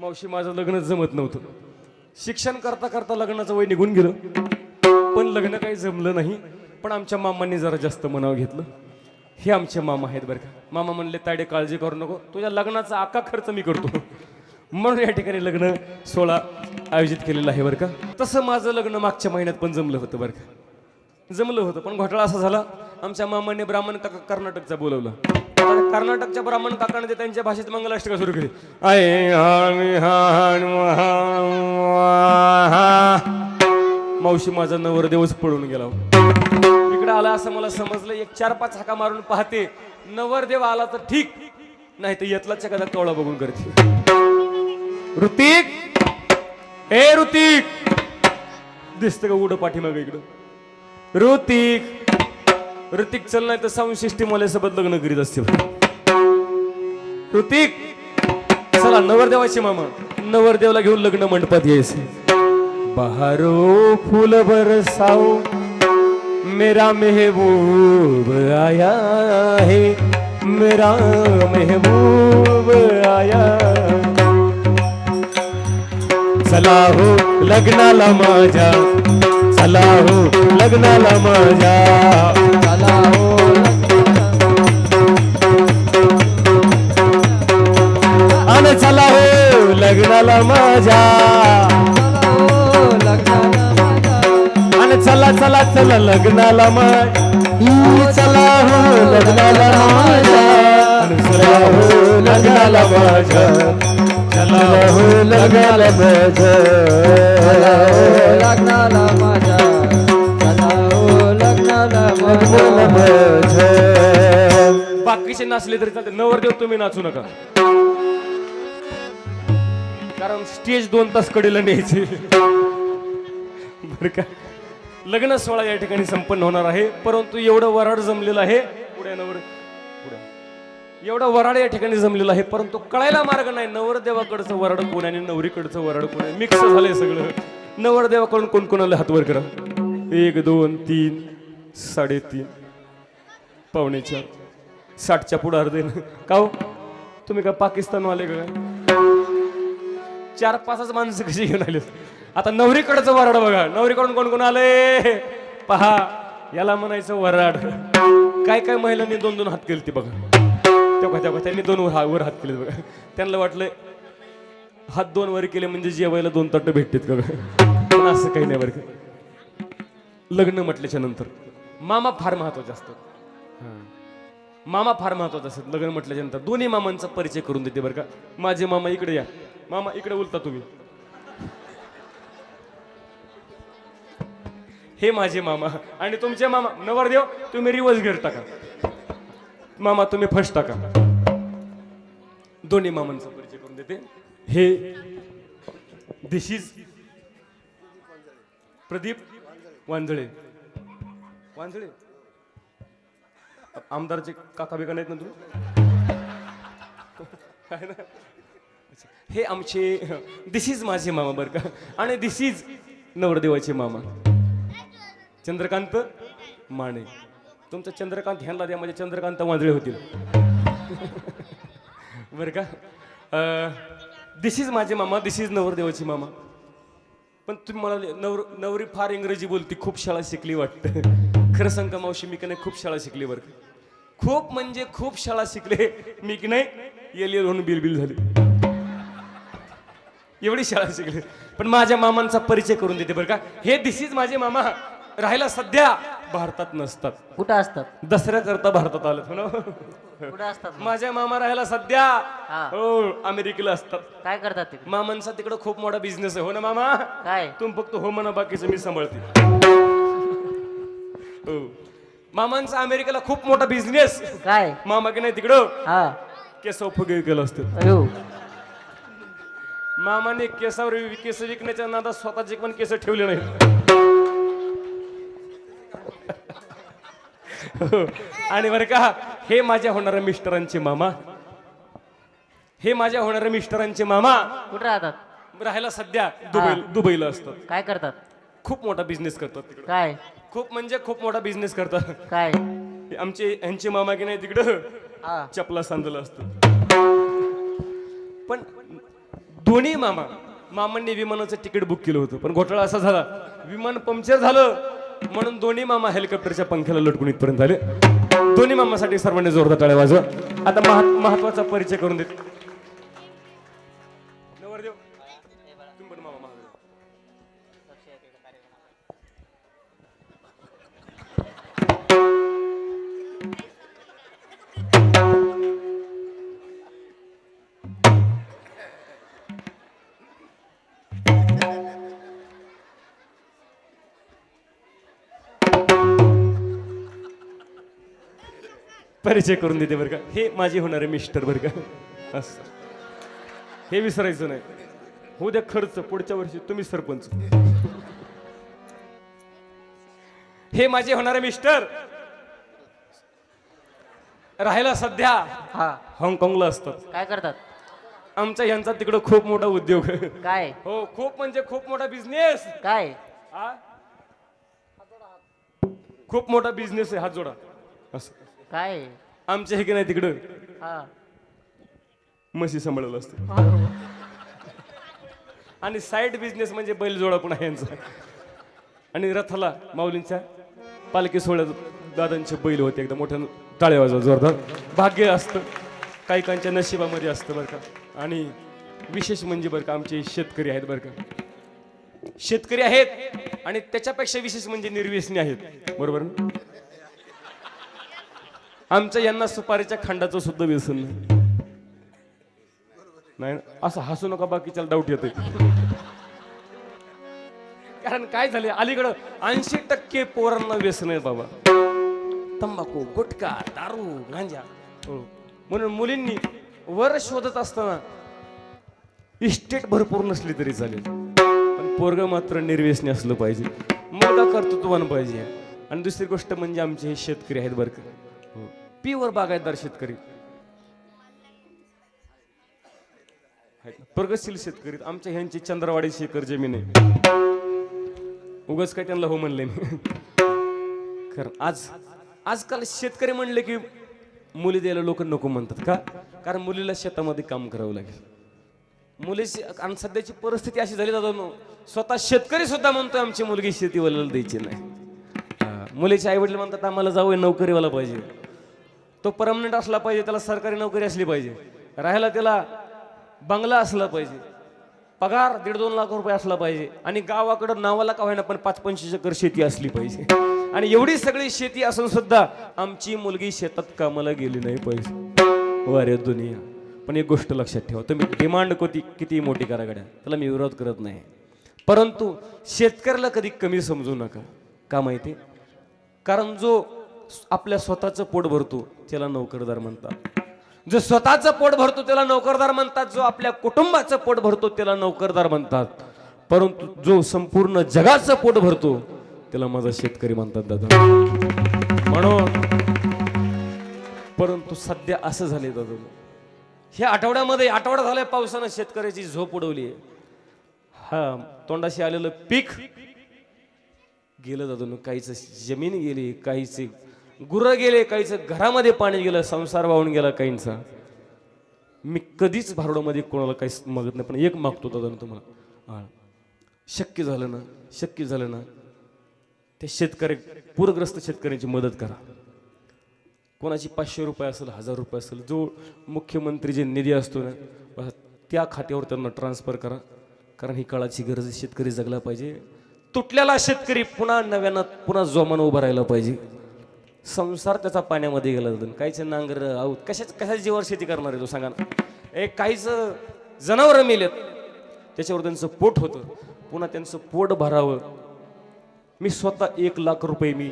मावशी माझं लग्न जमत नव्हतं. शिक्षण करता करता लग्नाचं वय निघून गेलं. पण लग्न काही जमलं नाही. पण आमच्या मामांनी जरा जास्त मनावर घेतलं. हे आमचे मामा आहेत बरं का. मामा म्हणले ताडे काळजी करू नको. तुझ्या लग्नाचा आका खर्च मी करतो. म्हणून या ठिकाणी लग्न सोहळा आयोजित केलेला आहे बरं का. तसं माझं लग्न मागच्या महिन्यात पण जमलं होतं बरं का. जमलं होतं पण घोटाळा असा झाला. आमच्या मामाने ब्राह्मण काका कर्नाटकचा बोलवलं. कर्नाटकच्या ब्राह्मण काकाने ते त्यांच्या भाषेत मंगलाष्टका सुरू केली. आय मावशी माझा नवरदेवच पळून गेला. इकडे आला असं मला समजलं एक चार पाच हाका मारून पाहते नवरदेव आला तर ठीक नाही तर येतलाच एखादा कवळा बघून करते. ऋतिक! हे ऋतिक! दिसतं का उड पाठीमाग इकडं? ऋतिक! ऋतिक चल नाही तर साऊंड सिस्टीम वाल्यासोबत लग्न करीत असते ऋतिक चला नवरदेवाचे मामा. नवरदेवला घेऊन लग्न मंडपात यायचे. बहारो फुल बरसाओ मेरा मेहबूब आया है. मेरा मेहबूब आया. चला हो लग्नाला माझ्या. चला हो लग्नाला माझ्या. चला हो आणि चला हो लग्नाला माझ्या. लग्नाला आणि चला चला चला लग्नाला माझ्या. चला हो लग्नाला माझ्या. चला हो लग्नाला माझ्या. चला हो लग्नाला माझ्या. लग्नाला माझ्या चला बाकीचे नाचले तरी चालते नवरदेव तुम्ही नाचू नका. कारण स्टेज दोन तास कडेला न्यायचे. बर का? लग्न सोहळा या ठिकाणी संपन्न होणार आहे. परंतु एवढं वराड जमलेलं आहे. पुढे नवर पुढे. एवढं वराड या ठिकाणी जमलेलं आहे. परंतु कळायला मार्ग नाही. नवरदेवाकडचं वराड कोण आणि नवरीकडचं वराड कोण आहे? मिक्स झालंय सगळं. नवरदेवाकडून कोण कोणाला हातवर करा? एक दोन तीन. साडेतीन. पावणे चार. साठच्या पुढे अर्धे. का हो? तुम्ही का पाकिस्तानवाले का चार पाचच माणसं कशी घेऊन आले आता नवरीकडचं वराड बघा. नवरीकडून कोण कोण आले? पहा याला म्हणायचं वराड. काय काय महिलांनी दोन दोन हात केले ते बघा. तेव्हा तेव्हा त्यांनी दोन वर वर हात केले बघा. त्यांना वाटलं हात दोन वर केले म्हणजे जेवायला दोन तट भेटतात का असं काही नाही बरं लग्न म्हटल्याच्या नंतर. मामा फार महत्त्वाचे असतात. मामा फार महत्त्वाचे असतात लग्न म्हटल्याच्या नंतर दोन्ही मामांचा परिचय करून देते बरं का. माझे मामा इकडे या. मामा इकडे बोलता तुम्ही. हे माझे मामा आणि तुमचे मामा. नवरदेव तुम्ही रिवर्स गिअर टाका. मामा तुम्ही फर्स्ट टाका. दोन्ही मामांचा परिचय करून देते. हे दिस इज प्रदीप वांजळे. वांजळे. आमदारचे काका बिका नाहीत ना तुम्ही? काय ना? हे आमचे दिस इज माझे मामा बरं का? आणि दिस इज नवरदेवाचे मामा. चंद्रकांत माने. तुमचा चंद्रकांत ह्यांना द्या म्हणजे चंद्रकांत वांजळे होतील. बरं का? दिस इज माझे मामा दिस इज नवरदेवाची मामा. पण तुम्ही मला नवर नवरी फार इंग्रजी बोलती खूप शाळा शिकली वाटतं. खरं सांग का मावशी मी की नाही खूप शाळा शिकली बरं का. खूप म्हणजे खूप शाळा शिकले मी की नाही एल एल म्हणून बिल बिल झाले. एवढी शाळा शिकले. पण माझ्या मामांचा परिचय करून देते बरं का? हे दिस इज माझे मामा. राहायला सध्या भारतात नसतात. कुठं असतात? दसऱ्या करता भारतात आलं हो ना? कुठं असतात माझ्या मामा राहायला सध्या हा. हो अमेरिकेला असतात. काय करतात मामांचा तिकडे खूप मोठा बिझनेस आहे हो ना मामा? काय? तुम फक्त हो म्हणा बाकीचं मी सांभाळते. हो. मामांचा अमेरिकेला खूप मोठा बिझनेस काय? मामा की नाही तिकडं? हा. केसाव फुगे केलं असतं. अयो. मामाने केसावर केस विकण्याच्या नादात स्वतःचे पण केस ठेवले नाहीत. हो. आणि बरं का हे माझ्या होणाऱ्या मिस्टरांचे मामा. हे माझ्या होणाऱ्या मिस्टरांचे मामा. कुठं राहतात? राहायला सध्या दुबई दुबईला असतात. काय करतात? खूप मोठा बिझनेस करतात तिकडे. काय? खूप म्हणजे खूप मोठा बिझनेस करतात. काय? आमचे यांचे मामा की नाही तिकडं? हा. चपला सांदलं असतं. पण दोन्ही मामा मामांनी विमानाचं तिकीट बुक केलं होतं. पण घोटाळा असा झाला. विमान पंक्चर झालं म्हणून दोन्ही मामा हेलिकॉप्टरच्या पंख्याला लटकून इथपर्यंत आले. दोन्ही मामासाठी सर्वांनी जोरदार टाळ्या वाजवा. आता महा महत्त्वाचा परिचय करून देत. परिचय करून देते बरं का. हे माझे होणारे मिस्टर बरं का. असं. हे विसरायचं नाही. हो द्या खर्च पुढच्या वर्षी तुम्ही सरपंच. हे माझे होणारे मिस्टर. राहायला सध्या हा. हाँगकाँगला असतात. काय करतात? आमच्या यांचा तिकडं खूप मोठा उद्योग. आहे. काय? हो खूप म्हणजे खूप मोठा बिझनेस काय? खूप मोठा बिझनेस आहे हात जोडा. असं. काय? आमच्या हे की नाही तिकडं. हा. म्हशी सांभाळलं असतं. आणि साईड बिझनेस म्हणजे बैलजोडा पण आहे यांचा. आणि रथाला माऊलींच्या पालखी सोहळ्यात दादांचे बैल होते एकदम मोठ्या टाळ्या वाजवा जोरदार. भाग्य असतं. काही काहींच्या नशिबामध्ये असतं बरं का. आणि विशेष म्हणजे बरं का आमचे शेतकरी आहेत बरं का. शेतकरी आहेत आणि त्याच्यापेक्षा विशेष म्हणजे निर्व्यसनी आहेत. बरोबर ना? आमच्या यांना सुपारीच्या खांडाचं सुद्धा व्यसन नाही. असं हसू नका बाकीच्याला डाऊट येते कारण काय झाले अलीकडं ऐंशी टक्के पोरांना व्यसन आहे बाबा. तंबाखू गुटखा दारू गांजा. हो. म्हणून मुलींनी वर शोधत असताना इस्टेट भरपूर नसली तरी चालेल. पण पोरग मात्र निर्व्यसनी असलं पाहिजे. मुलगा कर्तृत्वान पाहिजे. आणि दुसरी गोष्ट म्हणजे आमचे हे शेतकरी आहेत बरं का. हो. बागायत बागायतदार शेतकरी प्रगतशील शेतकरी. आमच्या ह्यांची चंद्रवाडी शेखर जमीन आहे. उगाच काय त्यांना हो म्हणले मी. खरं आज आजकाल शेतकरी म्हणले की मुली द्यायला लोक नको म्हणतात का? कारण मुलीला शेतामध्ये काम करावं लागेल. मुलीची आणि सध्याची परिस्थिती अशी झाली जातो स्वतः शेतकरी सुद्धा म्हणतोय आमची मुलगी शेतीवाल्याला द्यायची नाही. हा, मुलीचे आई वडील म्हणतात आम्हाला जाऊ नोकरीवाला पाहिजे. तो परमनंट असला पाहिजे त्याला सरकारी नोकरी असली पाहिजे. राहायला त्याला बंगला असला पाहिजे. पगार दीड दोन लाख रुपये असला पाहिजे. आणि गावाकडं नावाला का होईना पण पाच पंचवीस एकर शेती असली पाहिजे. आणि एवढी सगळी शेती असून सुद्धा आमची मुलगी शेतात कामाला गेली नाही पाहिजे. हो, वारे दुनिया. पण एक गोष्ट लक्षात ठेवा. तुम्ही डिमांड कोती किती मोठी करा गड्या. त्याला मी विरोध करत नाही. परंतु शेतकऱ्याला कधी कमी समजू नका. का माहिती? कारण जो आपल्या स्वतःचं पोट भरतो त्याला नोकरदार म्हणतात. जो स्वतःचं पोट भरतो त्याला नोकरदार म्हणतात. जो आपल्या कुटुंबाचं पोट भरतो त्याला नोकरदार म्हणतात. परंतु जो संपूर्ण जगाचं पोट भरतो त्याला माझा शेतकरी म्हणतात दादा. म्हणून परंतु सध्या असं झाले दादा. ह्या आठवड्यामध्ये आठवडा झालाय पावसानं शेतकऱ्याची झोप उडवली. हा तोंडाशी आलेलं पीक. गेलं दादा काहीच जमीन गेली काहीच गुरं गेले काहीचं घरामध्ये पाणी गेलं संसार वाहून गेला काहींचा. मी कधीच भारुडामध्ये कोणाला काहीच मागत नाही पण एक मागतो दादा तुम्हाला. शक्य झालं ना शक्य झालं ना त्या शेतकरी पूरग्रस्त शेतकऱ्यांची मदत करा. कोणाची पाचशे रुपये असेल हजार रुपये असेल जो मुख्यमंत्री जे निधी असतो ना त्या खात्यावर त्यांना ट्रान्सफर करा. कारण ही काळाची गरज शेतकरी जगला पाहिजे. तुटलेला शेतकरी पुन्हा नव्यानं पुन्हा जोमानं उभा राहिला पाहिजे. संसार त्याचा पाण्यामध्ये गेला जातो. काहीच नांगर आहोत कशाच कशाच जीवावर शेती करणार आहे तो? सांगा ना. एक काहीच जनावरं मेलेत. त्याच्यावर त्यांचं पोट होतं. पुन्हा त्यांचं पोट भरावं. मी स्वतः एक लाख रुपये मी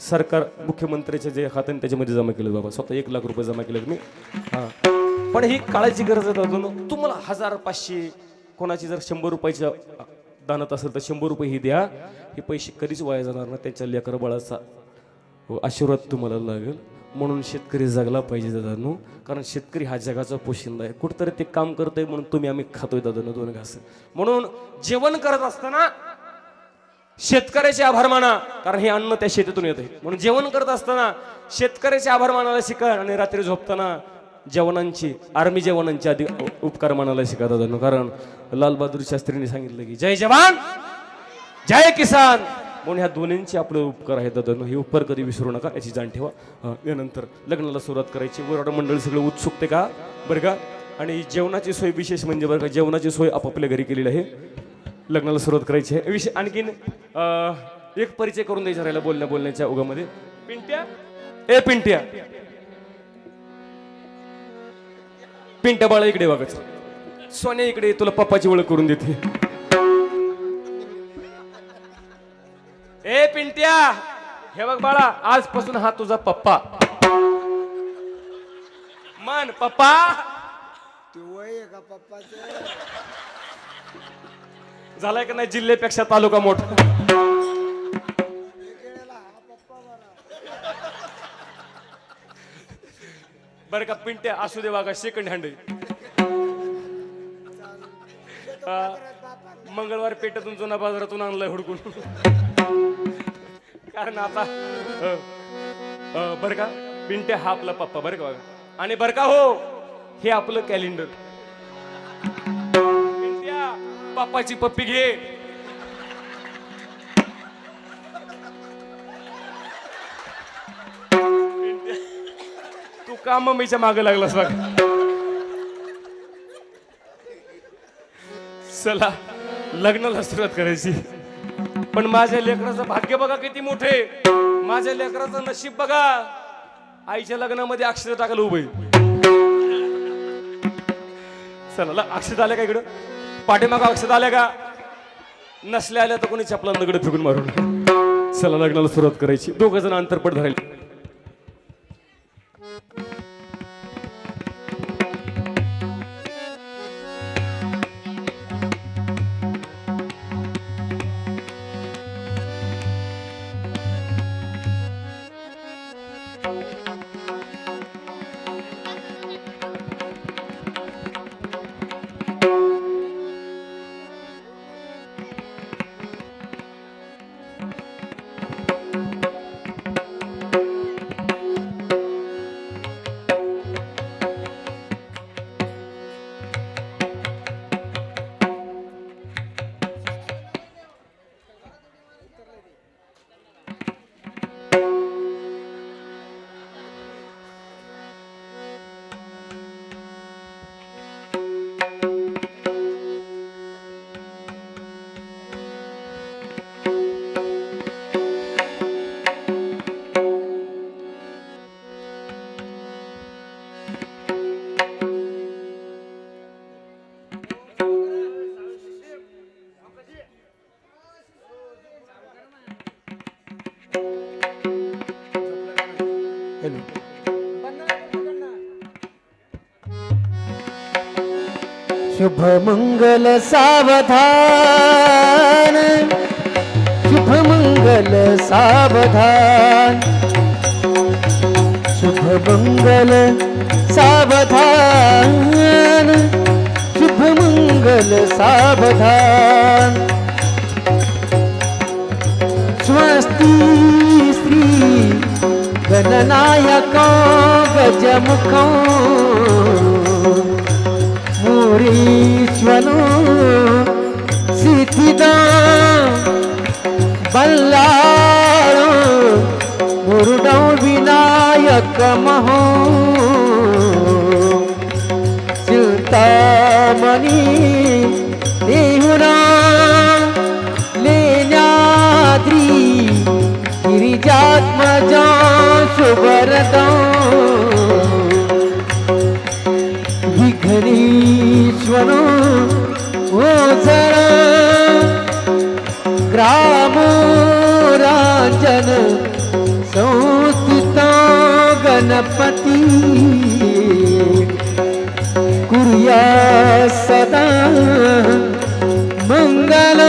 सरकार मुख्यमंत्र्याच्या जे खात्याने त्याच्यामध्ये जमा केलं बाबा. स्वतः एक लाख रुपये जमा केले मी. हां. पण ही काळाची गरज आहे अजून तुम्हाला हजार पाचशे कोणाची जर शंभर रुपयाच्या दानत असेल तर शंभर रुपये ही द्या. हे पैसे कधीच वाया जाणार ना त्यांच्या लेकर बाळाचा हो, आशीर्वाद तुम्हाला लागेल. म्हणून शेतकरी जगला पाहिजे दादांनो. कारण शेतकरी हा जगाचा पोशिंदा आहे. कुठंतरी ते काम करतोय म्हणून तुम्ही आम्ही खातोय दादांनो दोन घास. म्हणून जेवण करत असताना शेतकऱ्याचे आभार माना. कारण हे अन्न त्या शेतीतून येते म्हणून जेवण करत असताना शेतकऱ्याचे आभार मानायला शिका आणि रात्री झोपताना जवानांची आर्मी जवानांचे आधी उपकार मानायला शिका दादा कारण लालबहादूर शास्त्रींनी सांगितलं की जय जवान जय किसान. म्हणून ह्या दोन्हींचे आपले उपकार आहेत दादा. हे उपकार कधी विसरू नका याची जाण ठेवा. यानंतर लग्नाला सुरुवात करायची. वराड मंडळी सगळं उत्सुकते का? बरं का? आणि जेवणाची सोय विशेष म्हणजे बरं का जेवणाची सोय आपापल्या घरी केलेली आहे. लग्नाला सुरुवात करायची आहे. विषय आणखीन एक परिचय करून द्यायचा राहिला बोलण्या बोलण्याच्या ओघामध्ये पिंट्या? ए पिंट्या. पिंट्या बाळा इकडे बघाच सोन्या इकडे तुला पप्पाची ओळख करून देते. पिंट्या. हे बघ बाळा आजपासून हा तुझा पप्पा. मन पप्पा. तू वय का पप्पाचं? झालाय का नाही जिल्ह्यापेक्षा तालुका मोठा? पप्पा बरं. का पिंट्या असू दे वागा सेकंड हँड. मंगळवार पेठेतून जुना बाजारातून आणलाय हुडकून. कारण आता बर का? पिंटे हा आपला पप्पा बरं का बघा आणि बरं का हो हे आपलं कॅलेंडर पिंट्या पप्पाची पप्पी घे. तू का मम्मीच्या मागे लागलास बघ? चला लग्नाला सुरुवात करायची. पण माझ्या लेकराचं भाग्य बघा किती मोठे. माझ्या लेकराचं नशीब बघा. आईच्या लग्नामध्ये अक्षर टाकलं उभे चला ल- अक्षत आल्या का इकडं? पाठीमागं अक्षत आल्या का? नसल्या आल्या तर कोणी चपला दगड फेकून मारून. चला लग्नाला सुरुवात करायची. दोघं जण अंतरपट धरायला. शुभ मंगल सावधान। शुभ मंगल सावधान। शुभ मंगल सावधान। शुभ मंगल सावधान। स्वस्ति श्री गणनायको गजमुखो। मुरीश्वरो सिद्धिदा बल्लाळो मुरुडौ विनायक महो। चिंतामणी देहुरा लेण्याद्री गिरिजात्मजा शुभरदौ ग्रामोराजन संस्थिता गणपती। कुर्या सदा मंगल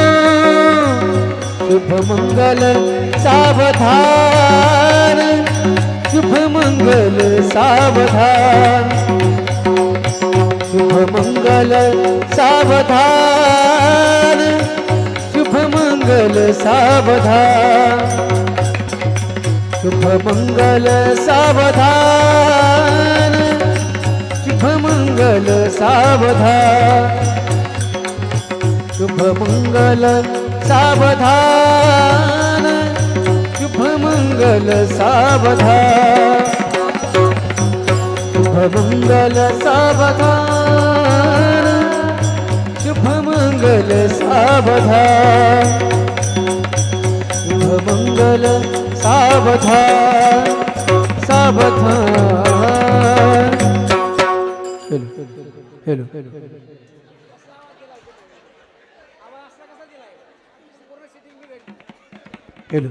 शुभ मंगल सावधान शुभ मंगल सावधान। शुभ मंगल सावधान। मंगल सावधान. शुभ मंगल सावधान. सावधान. शुभमंगल सावधान. शुभमंगल सावधान. शुभमंगल सावधान. शुभमंगल सावधान. मंगल सावधान सावधान. Hello hello hello.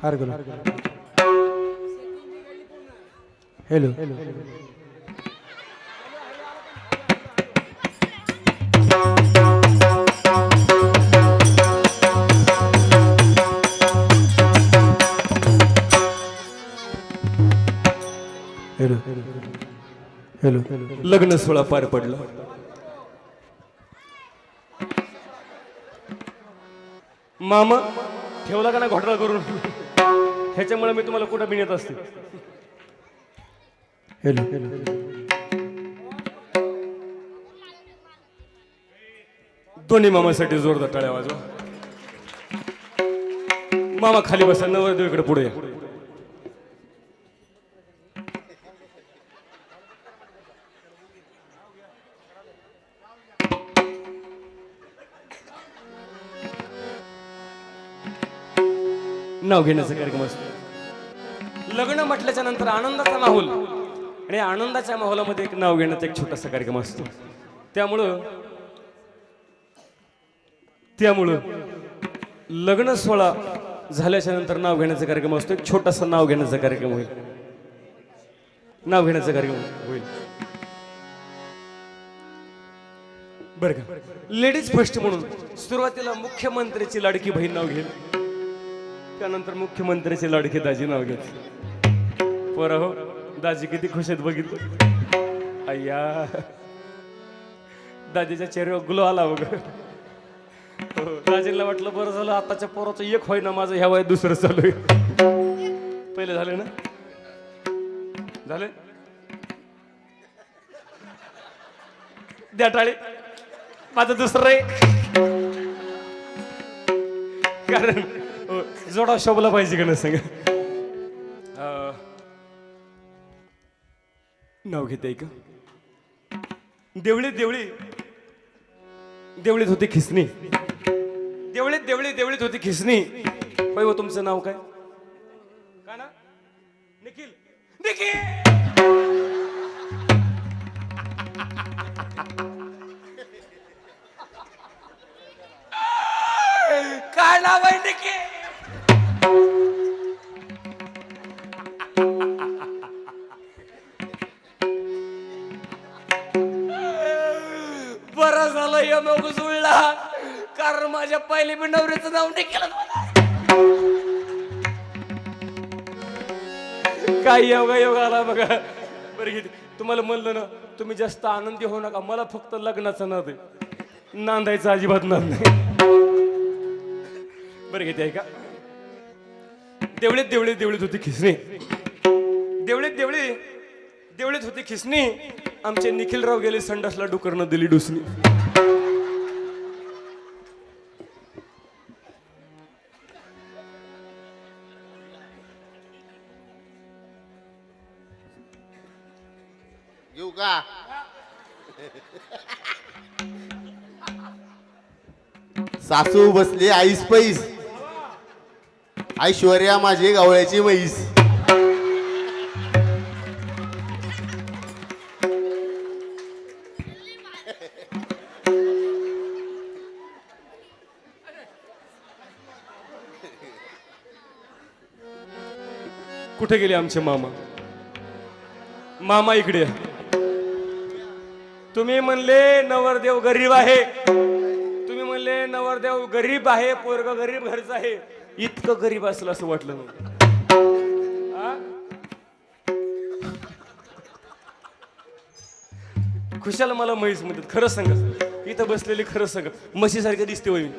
फार गेलो. हेलो. हेलो. हेलो. लग्न सोहळा पार पडला. मामा ठेवला का ना घोटाळा करून? ह्याच्यामुळे मी तुम्हाला कुठं बिनत असते? Hello hello. दोन्ही मामासाठी जोरदार टाळ्या वाजवा. मामा खाली बसा नवरदेव इकडे पुढे या. नाव घेण्याचा कार्यक्रम असतो. लग्न म्हटल्याच्या नंतर आनंदाचा माहोल. आणि आनंदाच्या माहोलामध्ये एक नाव घेण्याचा एक छोटासा कार्यक्रम असतो. त्यामुळं त्यामुळं लग्न सोहळा झाल्याच्यानंतर नाव घेण्याचा कार्यक्रम असतो. एक छोटासा नाव घेण्याचा कार्यक्रम होईल. नाव घेण्याचा कार्यक्रम होईल. बरं का? लेडीज फर्स्ट म्हणून सुरुवातीला मुख्यमंत्र्याची लाडकी बहीण नाव घेईल. त्यानंतर मुख्यमंत्र्याची लाडके दाजी नाव घेत पर हो दाजी किती खुश आहेत बघितलं. अय्या. दाजीच्या चेहऱ्यावर गुलो आला बघ. हो, वाटलं बरं झालं आताच्या पोराचं एक होय ना माझं ह्या वय दुसरं चालू आहे. पहिले झाले ना? झाले? द्या टाळे. माझं दुसरं आहे. कारण जोडा शोभला पाहिजे का सांगा नाव घेते का देवळीत देवळी. देवळीत होती खिसणी. देवळीत देवळी देवळीत होती खिसणी. होय हो तुमचं नाव काय? काय ना? निखिल. निखिल! काय नाव आहे निखिल? बरं जुळला. कारण माझ्या पहिले मी नवऱ्याचं नाव नाही केलं काय योगा योगा आला बघा. बरं घेते. तुम्हाला म्हणलं ना तुम्ही जास्त आनंदी होऊ नका. मला फक्त लग्नाचं नाद आहे. नांदायचं अजिबात नाद नाही. बरं घेते ऐका. देवळीत देवळीत देवळीत होती खिसणी. देवळीत देवळी देवळीत होती खिसणी. आमचे निखिलराव गेले संडासला डुकरनं दिली डुसणी. का? सासू बसली आईस पैस. ऐश्वर्या माझी गवळ्याची म्हैस. कुठे गेले आमचे मामा? मामा इकडे तुम्ही म्हणले नवरदेव गरीब आहे. तुम्ही म्हणले नवरदेव गरीब आहे पोरग गरीब घरच आहे. इतकं गरीब असलं असं वाटलं नव्हतं. खुशाल मला म्हैस म्हणतात खरं सांग. इथं बसलेली खरं सांग. म्हशीसारखं दिसते होय मी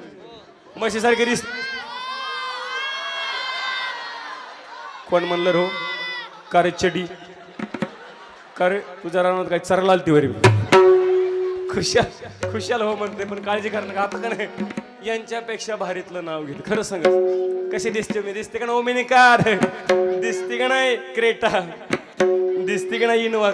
म्हशीसारखं कोण म्हणलं रो? का रे चडी का रे तुझ्या रानात काय चरला ती वरी? खुशाल खुशाल हो म्हणते पण काळजी करणं का? आता का नाही? यांच्यापेक्षा भारीतलं नाव घेत. खरं सांग कशी दिसते मी? दिसते का ना ओमिनिकार दिसते का नाही क्रेटा? दिसते का नाही इनोवा?